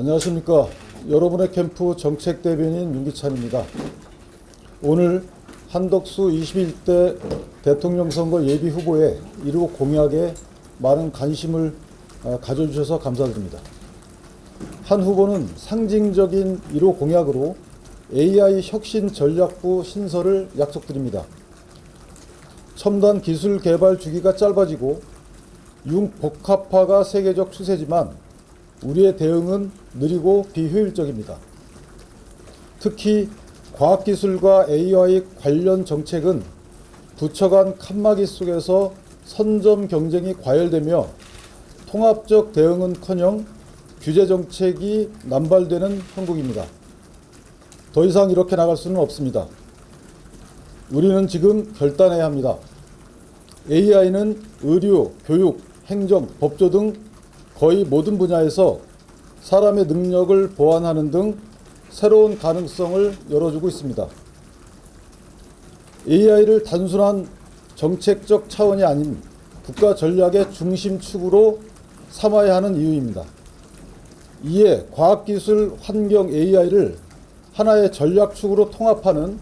안녕하십니까. 여러분의 캠프 정책 대변인 윤기찬입니다. 오늘 한덕수 21대 대통령 선거 예비 후보의 1호 공약에 많은 관심을 어, 가져주셔서 감사드립니다. 한 후보는 상징적인 1호 공약으로 AI 혁신 전략부 신설을 약속드립니다. 첨단 기술 개발 주기가 짧아지고 융복합화가 세계적 추세지만 우리의 대응은 느리고 비효율적입니다. 특히 과학기술과 AI 관련 정책은 부처 간 칸막이 속에서 선점 경쟁이 과열되며 통합적 대응은커녕 규제 정책이 남발되는 형국입니다. 더 이상 이렇게 나갈 수는 없습니다. 우리는 지금 결단해야 합니다. AI는 의료, 교육, 행정, 법조 등 거의 모든 분야에서 사람의 능력을 보완하는 등 새로운 가능성을 열어주고 있습니다. AI를 단순한 정책적 차원이 아닌 국가 전략의 중심축으로 삼아야 하는 이유입니다. 이에 과학기술 환경 AI를 하나의 전략축으로 통합하는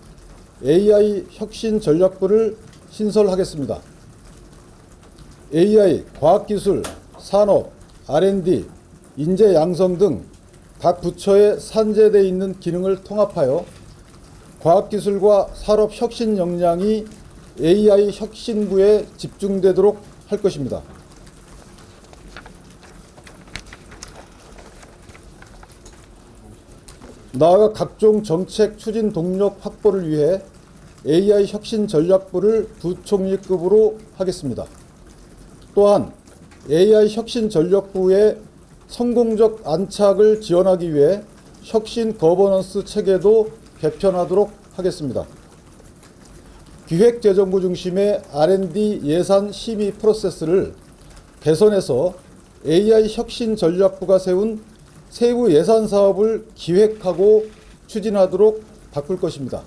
AI 혁신 전략부를 신설하겠습니다. AI, 과학기술, 산업, R&D, 인재 양성 등 각 부처에 산재되어 있는 기능을 통합하여 과학기술과 산업 혁신 역량이 AI 혁신부에 집중되도록 할 것입니다. 나아가 각종 정책 추진 동력 확보를 위해 AI 혁신 전략부를 부총리급으로 하겠습니다. 또한 AI 혁신 전략부의 성공적 안착을 지원하기 위해 혁신 거버넌스 체계도 개편하도록 하겠습니다. 기획재정부 중심의 R&D 예산 심의 프로세스를 개선해서 AI 혁신 전략부가 세운 세부 예산 사업을 기획하고 추진하도록 바꿀 것입니다.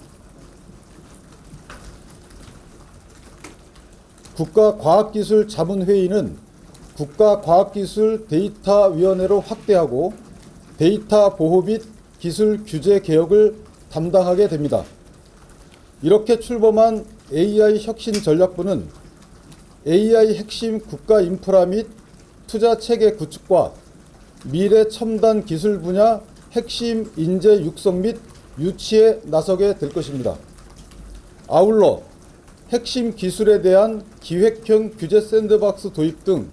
국가과학기술자문회의는 국가과학기술 데이터위원회로 확대하고 데이터 보호 및 기술 규제 개혁을 담당하게 됩니다. 이렇게 출범한 AI 혁신 전략부는 AI 핵심 국가 인프라 및 투자 체계 구축과 미래 첨단 기술 분야 핵심 인재 육성 및 유치에 나서게 될 것입니다. 아울러 핵심 기술에 대한 기획형 규제 샌드박스 도입 등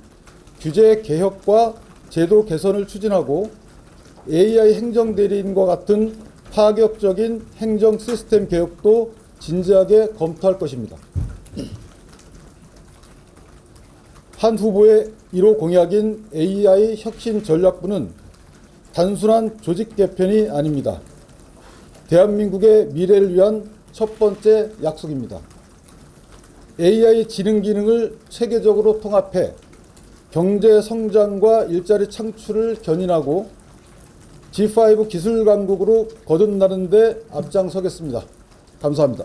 규제 개혁과 제도 개선을 추진하고 AI 행정 대리인과 같은 파격적인 행정 시스템 개혁도 진지하게 검토할 것입니다. 한 후보의 1호 공약인 AI 혁신 전략부는 단순한 조직 개편이 아닙니다. 대한민국의 미래를 위한 첫 번째 약속입니다. AI 지능 기능을 체계적으로 통합해 경제 성장과 일자리 창출을 견인하고 G5 기술 강국으로 거듭나는 데 앞장서겠습니다. 감사합니다.